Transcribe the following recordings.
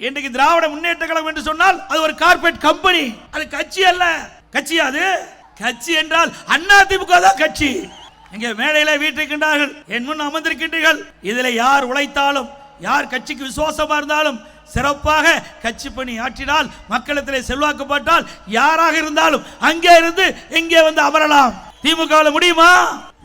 இன்றைக்கு திராவிட முன்னேற்ற கழகம் என்று சொன்னால் அது ஒரு கார்பரேட் கம்பெனி அது கட்சி அல்ல. கட்சி அது? கட்சி என்றால் அண்ணா திமுக தான் கட்சி. இங்கே மேடையில வீட்டிருக்கின்றார்கள் என் முன் அமர்ந்திருக்கின்றீர்கள். இதில் யார் உழைத்தாலும் யார் கட்சிக்கு விசுவாசமா இருந்தாலும் சிறப்பாக கட்சி பணி ஆற்றினால் மக்களிடத்தில் செல்வாக்கப்பட்டால் யாராக இருந்தாலும் அங்கே இருந்து இங்கே வந்து அமரலாம். திமுகவில் முடியுமா?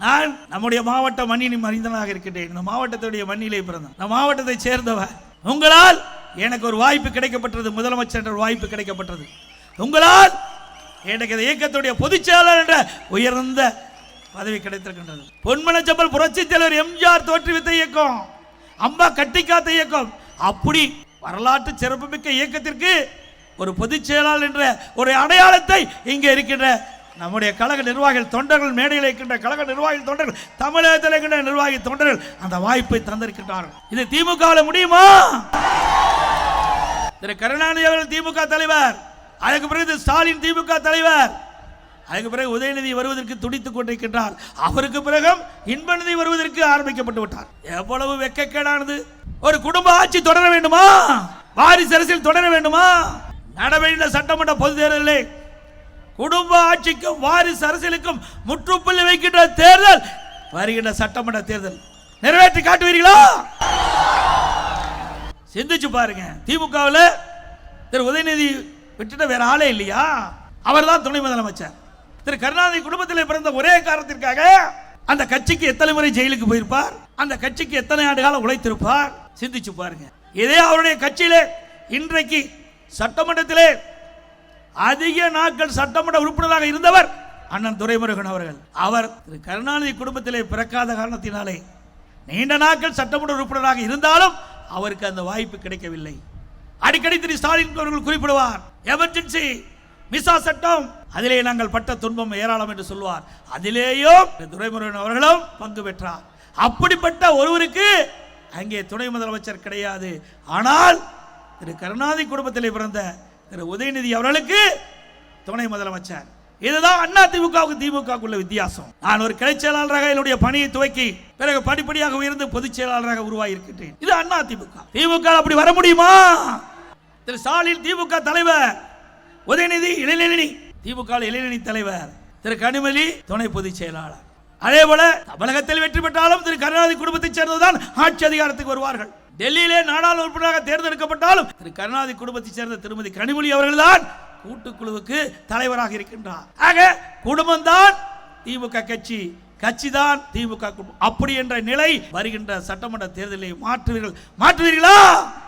நான் நம்முடைய மாவட்ட மண்ணின் மனிதனாக இருக்கின்றேன். இந்த மாவட்டத்துடைய மண்ணிலே பிறந்தேன் இந்த மாவட்டத்தை சேர்ந்தவன். உங்களால் எனக்கு ஒரு வாய்ப்பு கிடைக்கப்பட்டது முதலமைச்சர் என்ற ஒரு வாய்ப்பு கிடைக்கப்பட்டது உங்களால் எனக்கு இந்த இயக்கத்துடைய பொதுச்செயலாளர் என்ற உயர்ந்த பதவி கிடைத்திருக்கின்றது. பொன்மனச்சம்பல் புரட்சி தலைவர் எம்ஜிஆர் தோற்றுவித்த இயக்கம் அம்மா கட்டிக்காத்த இயக்கம் அப்படி வரலாற்று சிறப்புமிக்க இயக்கத்திற்கு ஒரு பொதுச் செயலாளர் என்ற ஒரு அடையாளத்தை இங்கே இருக்கின்ற நம்முடைய கழக நிர்வாகிகள் தொண்டர்கள் மேடையில் இருக்கின்ற கழக நிர்வாகிகள் தொண்டர்கள் தமிழகத்தில் இருக்கின்ற நிர்வாகி தொண்டர்கள் அந்த வாய்ப்பை தந்திருக்கின்றார்கள். இது திமுகவில் முடியுமா? திரு கருணாநிதி அவர்கள் திமுக தலைவர். அதுக்கு பிறகு ஸ்டாலின் திமுக தலைவர். அதுக்கு பிறகு உதயநிதி வருவதற்கு துடித்துக் கொண்டிருக்கின்றார். அவருக்கு பிறகும் இன்பநிதி வருவதற்கு ஆரம்பிக்கப்பட்டு விட்டார். எவ்வளவு வெக்கக்கேடானது. ஒரு குடும்ப ஆட்சி தொடர வேண்டுமா? வாரிசு அரசியல் தொடர வேண்டுமா? நடவடிக்கை சட்டமன்ற பொது தேர்தலில் குடும்ப ஆட்சிக்கும் வாரிசு அரசியலுக்கும் முற்றுப்புள்ளி வைக்கின்ற தேர்தல் வருகின்ற சட்டமன்ற தேர்தல். நிறைவேற்றி காட்டுவீர்களா? சிந்திச்சு பாருங்க. திமுகவில் திரு உதயநிதி விட்டுட்டு வேற ஆளே இல்லையா? அவர் தான் துணை முதலமைச்சர். திரு கருணாநிதி குடும்பத்தில் பிறந்த ஒரே காரணத்திற்காக அந்த கட்சிக்கு எத்தனை முறை ஜெயிலுக்கு போயிருப்பார்? அந்த கட்சிக்கு எத்தனை ஆண்டு காலம் உழைத்திருப்பார்? சிந்திச்சு பாருங்க. இதே அவருடைய கட்சியிலே இன்றைக்கு சட்டமன்றத்திலே அதிக நாட்கள் சட்டமன்ற உறுப்பினராக இருந்தவர் அண்ணன் துரைமுருகன் அவர்கள். அவர் திரு கருணாநிதி குடும்பத்திலே பிறக்காத காரணத்தினாலே நீண்ட நாட்கள் சட்டமன்ற உறுப்பினராக இருந்தாலும் அவருக்கு அந்த வாய்ப்பு கிடைக்கவில்லை. அடிக்கடி திரு ஸ்டாலின் அவர்கள் குறிப்பிடுவார் எமர்ஜென்சி மிசா சட்டம். அதிலே நாங்கள் பட்ட துன்பம் ஏராளம் என்று சொல்வார். அதிலேயும் துரைமுருகன் அவர்களும் பங்கு பெற்றார். அப்படிப்பட்ட ஒருவருக்கு அங்கே துணை முதலமைச்சர் கிடையாது. ஆனால் திரு கருணாநிதி குடும்பத்தில் பிறந்த திரு உதயநிதி அவர்களுக்கு துணை முதலமைச்சர். இதுதான் அண்ணா திமுகவுக்கு திமுகவுக்குள்ள வித்தியாசம். நான் ஒரு கிளை செயலாளராக என்னுடைய பணியை துவக்கி பிறகு படிப்படியாக உயர்ந்து பொதுச் செயலாளராக உருவாகி இருக்கின்றேன் இது அண்ணா திமுக. திமுக அப்படி வர முடியுமா? திரு ஸ்டாலின் திமுக தலைவர். உதயநிதி இளைநிலை திமுக இளைநிலை தலைவர். திரு கனிமொழி துணை பொதுச் செயலாளர். அதே போல தமிழகத்தில் வெற்றி பெற்றாலும் திரு கருணாநிதி குடும்பத்தைச் சேர்ந்ததுதான் ஆட்சி அதிகாரத்துக்கு வருவார்கள். டெல்லியிலே நாடாளுமன்ற உறுப்பினராக தேர்ந்தெடுக்கப்பட்டாலும் திரு கருணாநிதி குடும்பத்தைச் சேர்ந்த திருமதி கனிமொழி அவர்கள்தான் கூட்டுக்குழுவுக்கு தலைவராக இருக்கின்றார். ஆக குடும்பம் தான் திமுக கட்சி கட்சி தான் திமுக குடும்பம். அப்படி என்ற நிலை வருகின்ற சட்டமன்ற தேர்தலை மாற்றுவீர்கள். மாற்றுவீர்களா?